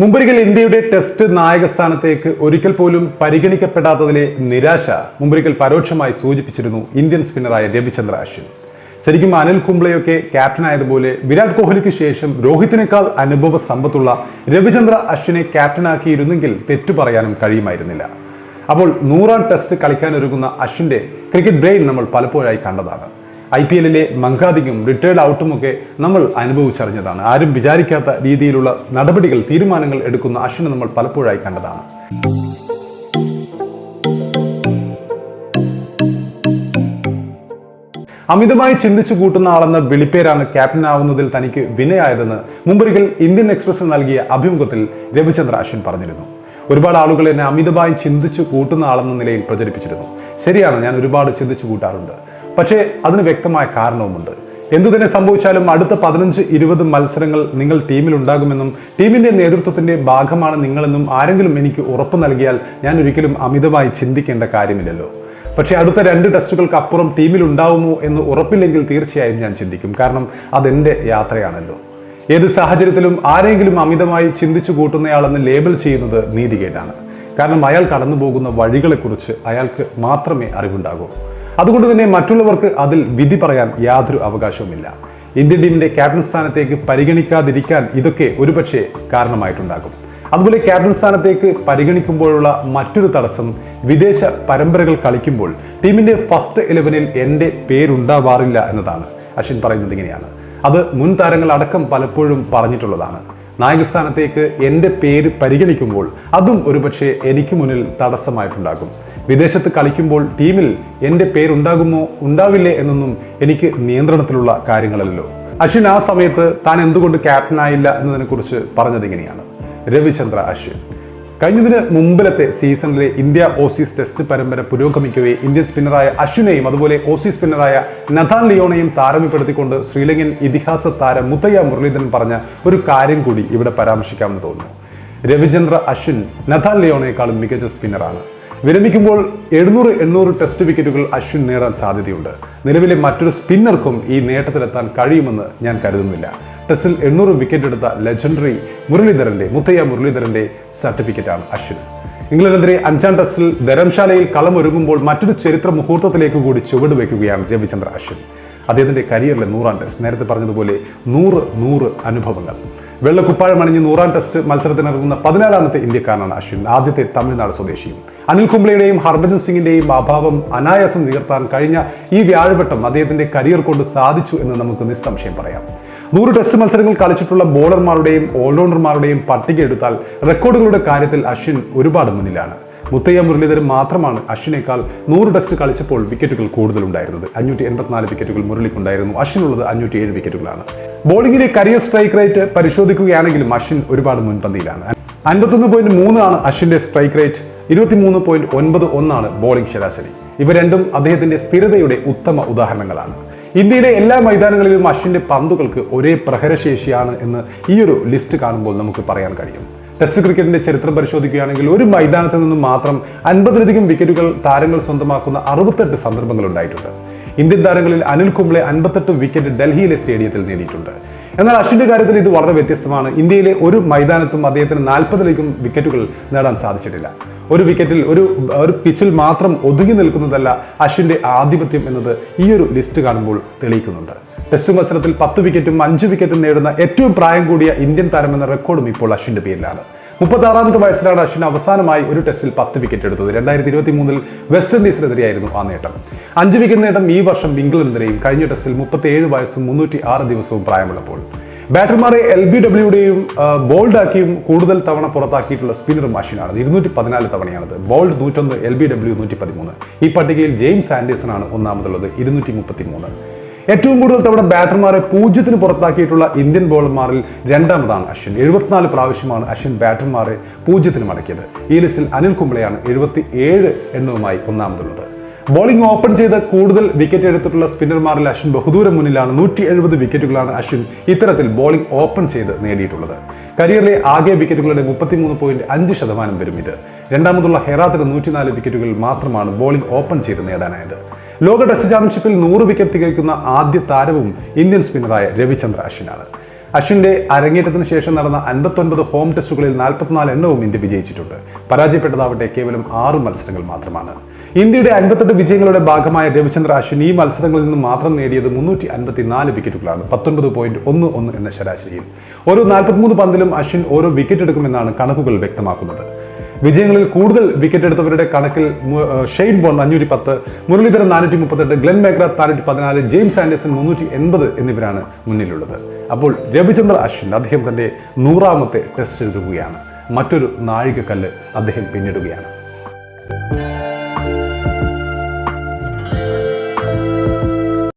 മുമ്പൊരിക്കൽ ഇന്ത്യയുടെ ടെസ്റ്റ് നായക സ്ഥാനത്തേക്ക് ഒരിക്കൽ പോലും പരിഗണിക്കപ്പെടാത്തതിലെ നിരാശ മുമ്പൊരിക്കൽ പരോക്ഷമായി സൂചിപ്പിച്ചിരുന്നു ഇന്ത്യൻ സ്പിന്നറായ രവിചന്ദ്ര അശ്വിൻ ശരിക്കും അനിൽ കുംബ്ലെയൊക്കെ ക്യാപ്റ്റനായതുപോലെ വിരാട് കോഹ്ലിക്ക് ശേഷം രോഹിത്തിനേക്കാൾ അനുഭവ സമ്പത്തുള്ള രവിചന്ദ്ര അശ്വിനെ ക്യാപ്റ്റനാക്കിയിരുന്നെങ്കിൽ തെറ്റു പറയാനും കഴിയുമായിരുന്നില്ല. അപ്പോൾ നൂറാം ടെസ്റ്റ് കളിക്കാനൊരുങ്ങുന്ന അശ്വിന്റെ ക്രിക്കറ്റ് ബ്രെയിൻ നമ്മൾ പലപ്പോഴായി കണ്ടതാണ്. ഐ പി എല്ലിലെ മങ്കാദിക്കും റിട്ടയർഡ് ഔട്ടുമൊക്കെ നമ്മൾ അനുഭവിച്ചറിഞ്ഞതാണ്. ആരും വിചാരിക്കാത്ത രീതിയിലുള്ള നടപടികൾ തീരുമാനങ്ങൾ എടുക്കുന്ന അശ്വിനെ നമ്മൾ പലപ്പോഴായി കണ്ടതാണ്. അമിതമായി ചിന്തിച്ചു കൂട്ടുന്ന ആളെന്ന വിളിപ്പേരാണ് ക്യാപ്റ്റൻ ആവുന്നതിൽ തനിക്ക് വിനയായതെന്ന് മുമ്പൊരിക്കൽ ഇന്ത്യൻ എക്സ്പ്രസ് നൽകിയ അഭിമുഖത്തിൽ രവിചന്ദ്ര അശ്വിൻ പറഞ്ഞിരുന്നു. ഒരുപാട് ആളുകൾ എന്നെ അമിതമായി ചിന്തിച്ചു കൂട്ടുന്ന ആളെന്ന നിലയിൽ പ്രചരിപ്പിച്ചിരുന്നു. ശരിയാണ് ഞാൻ ഒരുപാട് ചിന്തിച്ചു കൂട്ടാറുണ്ട്. പക്ഷേ അതിന് വ്യക്തമായ കാരണവുമുണ്ട്. എന്തു തന്നെ സംഭവിച്ചാലും അടുത്ത പതിനഞ്ച് ഇരുപത് മത്സരങ്ങൾ നിങ്ങൾ ടീമിൽ ഉണ്ടാകുമെന്നും ടീമിന്റെ നേതൃത്വത്തിന്റെ ഭാഗമാണ് നിങ്ങളെന്നും ആരെങ്കിലും എനിക്ക് ഉറപ്പ് നൽകിയാൽ ഞാൻ ഒരിക്കലും അമിതമായി ചിന്തിക്കേണ്ട കാര്യമില്ലല്ലോ. പക്ഷേ അടുത്ത രണ്ട് ടെസ്റ്റുകൾക്ക് അപ്പുറം ടീമിൽ ഉണ്ടാവുമോ എന്ന് ഉറപ്പില്ലെങ്കിൽ തീർച്ചയായും ഞാൻ ചിന്തിക്കും. കാരണം അതെന്റെ യാത്രയാണല്ലോ. ഏത് സാഹചര്യത്തിലും ആരെങ്കിലും അമിതമായി ചിന്തിച്ചു കൂട്ടുന്നയാളെന്ന് ലേബൽ ചെയ്യുന്നത് നീതികേടാണ്. കാരണം അയാൾ കടന്നു പോകുന്ന വഴികളെക്കുറിച്ച് അയാൾക്ക് മാത്രമേ അറിവുണ്ടാകൂ. അതുകൊണ്ട് തന്നെ മറ്റുള്ളവർക്ക് അതിൽ വിധി പറയാൻ യാതൊരു അവകാശവുമില്ല. ഇന്ത്യൻ ടീമിന്റെ ക്യാപ്റ്റൻ സ്ഥാനത്തേക്ക് പരിഗണിക്കാതിരിക്കാൻ ഇതൊക്കെ ഒരുപക്ഷെ കാരണമായിട്ടുണ്ടാകും. അതുപോലെ ക്യാപ്റ്റൻ സ്ഥാനത്തേക്ക് പരിഗണിക്കുമ്പോഴുള്ള മറ്റൊരു തടസ്സം വിദേശ പരമ്പരകൾ കളിക്കുമ്പോൾ ടീമിന്റെ ഫസ്റ്റ് ഇലവനിൽ എന്റെ പേരുണ്ടാവാറില്ല എന്നതാണ്. അശ്വിൻ പറയുന്നത് ഇങ്ങനെയാണ്. അത് മുൻ താരങ്ങൾ അടക്കം പലപ്പോഴും പറഞ്ഞിട്ടുള്ളതാണ്. നായകസ്ഥാനത്തേക്ക് എന്റെ പേര് പരിഗണിക്കുമ്പോൾ അതും ഒരുപക്ഷെ എനിക്ക് മുന്നിൽ തടസ്സമായിട്ടുണ്ടാകും. വിദേശത്ത് കളിക്കുമ്പോൾ ടീമിൽ എന്റെ പേരുണ്ടാകുമോ ഉണ്ടാവില്ലേ എന്നൊന്നും എനിക്ക് നിയന്ത്രണത്തിലുള്ള കാര്യങ്ങളല്ലോ അശ്വിൻ ആ സമയത്ത് താൻ എന്തുകൊണ്ട് ക്യാപ്റ്റനായില്ല എന്നതിനെക്കുറിച്ച് പറഞ്ഞത് ഇങ്ങനെയാണ്. രവിചന്ദ്ര അശ്വിൻ. കഴിഞ്ഞതിന് മുമ്പിലത്തെ സീസണിലെ ഇന്ത്യ ഓസീസ് ടെസ്റ്റ് പരമ്പര പുരോഗമിക്കവേ ഇന്ത്യൻ സ്പിന്നറായ അശ്വിനെയും അതുപോലെ ഓസീസ് സ്പിന്നറായ നഥാൻ ലിയോണെയും താരമ്യപ്പെടുത്തിക്കൊണ്ട് ശ്രീലങ്കൻ ഇതിഹാസ താരം മുത്തയ്യ മുരളീധരൻ പറഞ്ഞ ഒരു കാര്യം കൂടി ഇവിടെ പരാമർശിക്കാമെന്ന് തോന്നുന്നു. രവിചന്ദ്ര അശ്വിൻ നഥാൻ ലിയോണയെക്കാളും മികച്ച സ്പിന്നറാണ്. വിരമിക്കുമ്പോൾ എഴുന്നൂറ് എണ്ണൂറ് ടെസ്റ്റ് വിക്കറ്റുകൾ അശ്വിൻ നേടാൻ സാധ്യതയുണ്ട്. നിലവിലെ മറ്റൊരു സ്പിന്നർക്കും ഈ നേട്ടത്തിലെത്താൻ കഴിയുമെന്ന് ഞാൻ കരുതുന്നില്ല. ടെസ്റ്റിൽ എണ്ണൂറ് വിക്കറ്റ് എടുത്ത ലെജൻഡറി മുരളീധരന്റെ മുത്തയ്യ മുരളീധരന്റെ സർട്ടിഫിക്കറ്റാണ് അശ്വിൻ. ഇംഗ്ലണ്ടിനെതിരെ അഞ്ചാം ടെസ്റ്റിൽ ധരംശാലയിൽ കളമൊരുങ്ങുമ്പോൾ മറ്റൊരു ചരിത്ര മുഹൂർത്തത്തിലേക്ക് കൂടി ചുവട് വയ്ക്കുകയാണ് രവിചന്ദ്ര അശ്വിൻ. അദ്ദേഹത്തിന്റെ കരിയറിലെ നൂറാം ടെസ്റ്റ് നേരത്തെ പറഞ്ഞതുപോലെ നൂറ് നൂറ് അനുഭവങ്ങൾ. വെള്ളക്കുപ്പാഴം അണിഞ്ഞ് നൂറാം ടെസ്റ്റ് മത്സരത്തിനിറങ്ങുന്ന പതിനാലാമത്തെ ഇന്ത്യക്കാരനാണ് അശ്വിൻ. ആദ്യത്തെ തമിഴ്നാട് സ്വദേശിയും. അനിൽ കുംബ്ലയുടെയും ഹർഭജൻ സിംഗിന്റെയും അഭാവം അനായാസം നികർത്താൻ കഴിഞ്ഞ ഈ വ്യാഴവട്ടം അദ്ദേഹത്തിന്റെ കരിയർ കൊണ്ട് സാധിച്ചു എന്ന് നമുക്ക് നിസ്സംശയം പറയാം. നൂറ് ടെസ്റ്റ് മത്സരങ്ങൾ കളിച്ചിട്ടുള്ള ബോളർമാരുടെയും ഓൾറൗണ്ടർമാരുടെയും പട്ടിക എടുത്താൽ റെക്കോർഡുകളുടെ കാര്യത്തിൽ അശ്വിൻ ഒരുപാട് മുന്നിലാണ്. മുത്തയ്യ മുരളീധരൻ മാത്രമാണ് അശ്വിനേക്കാൾ നൂറ് ടെസ്റ്റ് കളിച്ചപ്പോൾ വിക്കറ്റുകൾ കൂടുതലുണ്ടായിരുന്നത്. അഞ്ഞൂറ്റി എൺപത്തിനാല് വിക്കറ്റുകൾ മുരളിക്കുണ്ടായിരുന്നു. അശ്വിനുള്ളത് അഞ്ഞൂറ്റി ഏഴ് വിക്കറ്റുകളാണ് ബോളിംഗിലെ കരിയർ സ്ട്രൈക്ക് റേറ്റ് പരിശോധിക്കുകയാണെങ്കിലും അശ്വിൻ ഒരുപാട് മുൻപന്തിയിലാണ്. അൻപത്തൊന്ന് പോയിന്റ് മൂന്നാണ് അശ്വിന്റെ സ്ട്രൈക്ക് റേറ്റ് ഇരുപത്തിമൂന്ന് പോയിന്റ് ഒൻപത് ഒന്നാണ് ബോളിംഗ് ശരാശരി. ഇവ രണ്ടും അദ്ദേഹത്തിന്റെ സ്ഥിരതയുടെ ഉത്തമ ഉദാഹരണങ്ങളാണ്. ഇന്ത്യയിലെ എല്ലാ മൈതാനങ്ങളിലും അശ്വിന്റെ പന്തുകൾക്ക് ഒരേ പ്രഹരശേഷിയാണ് എന്ന് ഈ ഒരു ലിസ്റ്റ് കാണുമ്പോൾ നമുക്ക് പറയാൻ കഴിയും. ടെസ്റ്റ് ക്രിക്കറ്റിന്റെ ചരിത്രം പരിശോധിക്കുകയാണെങ്കിൽ ഒരു മൈതാനത്ത് നിന്നും മാത്രം അൻപതിലധികം വിക്കറ്റുകൾ താരങ്ങൾ സ്വന്തമാക്കുന്ന അറുപത്തെട്ട് സന്ദർഭങ്ങൾ ഉണ്ടായിട്ടുണ്ട്. ഇന്ത്യൻ താരങ്ങളിൽ അനിൽ കുംബ്ലെ അൻപത്തെട്ട് വിക്കറ്റ് ഡൽഹിയിലെ സ്റ്റേഡിയത്തിൽ നേടിയിട്ടുണ്ട്. എന്നാൽ അശ്വിന്റെ കാര്യത്തിൽ ഇത് വളരെ വ്യത്യസ്തമാണ്. ഇന്ത്യയിലെ ഒരു മൈതാനത്തും അദ്ദേഹത്തിന് നാൽപ്പതിലേക്കും വിക്കറ്റുകൾ നേടാൻ സാധിച്ചിട്ടില്ല. ഒരു വിക്കറ്റിൽ ഒരു ഒരു പിച്ചിൽ മാത്രം ഒതുങ്ങി നിൽക്കുന്നതല്ല അശ്വിന്റെ ആധിപത്യം എന്നത് ഈ ഒരു ലിസ്റ്റ് കാണുമ്പോൾ തെളിയിക്കുന്നുണ്ട്. ടെസ്റ്റ് മത്സരത്തിൽ പത്ത് വിക്കറ്റും അഞ്ച് വിക്കറ്റും നേടുന്ന ഏറ്റവും പ്രായം കൂടിയ ഇന്ത്യൻ താരം എന്ന റെക്കോർഡും ഇപ്പോൾ അശ്വിന്റെ പേരിലാണ്. മുപ്പത്താറാമത്തെ വയസ്സിലാണ് അശ്വിൻ അവസാനമായി ഒരു ടെസ്റ്റിൽ പത്ത് വിക്കറ്റ് എടുത്തത്. രണ്ടായിരത്തി ഇരുപത്തി മൂന്നിൽ വെസ്റ്റ് ഇൻഡീസിനെതിരെയായിരുന്നു ആ നേട്ടം. അഞ്ച് വിക്കറ്റ് നേട്ടം ഈ വർഷം ഇംഗ്ലണ്ടിനെയും കഴിഞ്ഞ ടെസ്റ്റിൽ മുപ്പത്തിയേഴ് വയസ്സും മുന്നൂറ്റി ആറ് ദിവസവും പ്രായമുള്ളപ്പോൾ. ബാറ്റർമാരെ എൽ ബി ഡബ്ല്യുടെയും ബോൾഡാക്കിയും കൂടുതൽ തവണ പുറത്താക്കിയിട്ടുള്ള സ്പിന്നർ അശ്വിനാണ് ഇരുന്നൂറ്റി പതിനാല് തവണയാണത്. ബോൾഡ് നൂറ്റൊന്ന് എൽ ബി ഡബ്ല്യു നൂറ്റി പതിമൂന്ന് ഈ പട്ടികയിൽ ജെയിംസ് ആൻഡേഴ്സൺ ആണ് ഒന്നാമതുള്ളത് ഇരുന്നൂറ്റി മുപ്പത്തി മൂന്ന് ഏറ്റവും കൂടുതൽ തവണ ബാറ്റർമാരെ പൂജ്യത്തിന് പുറത്താക്കിയിട്ടുള്ള ഇന്ത്യൻ ബോളർമാരിൽ രണ്ടാമതാണ് അശ്വിൻ. എഴുപത്തിനാല് പ്രാവശ്യമാണ് അശ്വിൻ ബാറ്റർമാരെ പൂജ്യത്തിന് മടക്കിയത്. ഈ ലിസ്റ്റിൽ അനിൽ കുംബ്ലെയാണ് എഴുപത്തി ഏഴ് എണ്ണവുമായി ഒന്നാമതുള്ളത്. ബോളിംഗ് ഓപ്പൺ ചെയ്ത് കൂടുതൽ വിക്കറ്റ് എടുത്തിട്ടുള്ള സ്പിന്നർമാരിൽ അശ്വിൻ ബഹുദൂരം മുന്നിലാണ്. നൂറ്റി എഴുപത് വിക്കറ്റുകളാണ് അശ്വിൻ ഇത്തരത്തിൽ ബോളിംഗ് ഓപ്പൺ ചെയ്ത് നേടിയിട്ടുള്ളത്. കരിയറിലെ ആകെ വിക്കറ്റുകളുടെ മുപ്പത്തിമൂന്ന് പോയിന്റ് അഞ്ച് ശതമാനം വരും ഇത്. രണ്ടാമതുള്ള ഹെറാത്തിന് നൂറ്റിനാല് വിക്കറ്റുകൾ മാത്രമാണ് ബോളിംഗ് ഓപ്പൺ ചെയ്ത് നേടാനായത്. ലോക ടെസ്റ്റ് ചാമ്പ്യൻഷിപ്പിൽ നൂറ് വിക്കറ്റ് തികയ്ക്കുന്ന ആദ്യ താരവും ഇന്ത്യൻ സ്പിന്നറായ രവിചന്ദ്ര അശ്വിനാണ്. അശ്വിന്റെ അരങ്ങേറ്റത്തിന് ശേഷം നടന്ന അൻപത്തൊൻപത് ഹോം ടെസ്റ്റുകളിൽ നാൽപ്പത്തിനാല് എണ്ണവും ഇന്ത്യ വിജയിച്ചിട്ടുണ്ട്. പരാജയപ്പെട്ടതാവട്ടെ കേവലം ആറ് മത്സരങ്ങൾ മാത്രമാണ്. ഇന്ത്യയുടെ അൻപത്തെട്ട് വിജയങ്ങളുടെ ഭാഗമായ രവിചന്ദ്ര അശ്വിൻ ഈ മത്സരങ്ങളിൽ നിന്ന് മാത്രം നേടിയത് മുന്നൂറ്റി അൻപത്തി നാല് വിക്കറ്റുകളാണ്. പത്തൊൻപത് പോയിന്റ് ഒന്ന് ഒന്ന് എന്ന ശരാശരിയിൽ. ഓരോ നാൽപ്പത്തിമൂന്ന് പന്തിലും അശ്വിൻ ഓരോ വിക്കറ്റ് എടുക്കുമെന്നാണ് കണക്കുകൾ വ്യക്തമാക്കുന്നത്. വിജയങ്ങളിൽ കൂടുതൽ വിക്കറ്റ് എടുത്തവരുടെ കണക്കിൽ ഷെയ്ൻ ബോൺ അഞ്ഞൂറ്റി പത്ത് മുരളീധരൻ നാനൂറ്റി മുപ്പത്തെട്ട് ഗ്ലെൻ മേഗ്ര നാനൂറ്റി പതിനാല് ജെയിംസ് ആൻഡേഴ്സൺ മുന്നൂറ്റി എൺപത് എന്നിവരാണ് മുന്നിലുള്ളത്. അപ്പോൾ രവിചന്ദ്ര അശ്വിൻ അദ്ദേഹം തന്റെ നൂറാമത്തെ ടെസ്റ്റ് എടുക്കുകയാണ്. മറ്റൊരു നാഴികക്കല്ല് അദ്ദേഹം പിന്നിടുകയാണ്.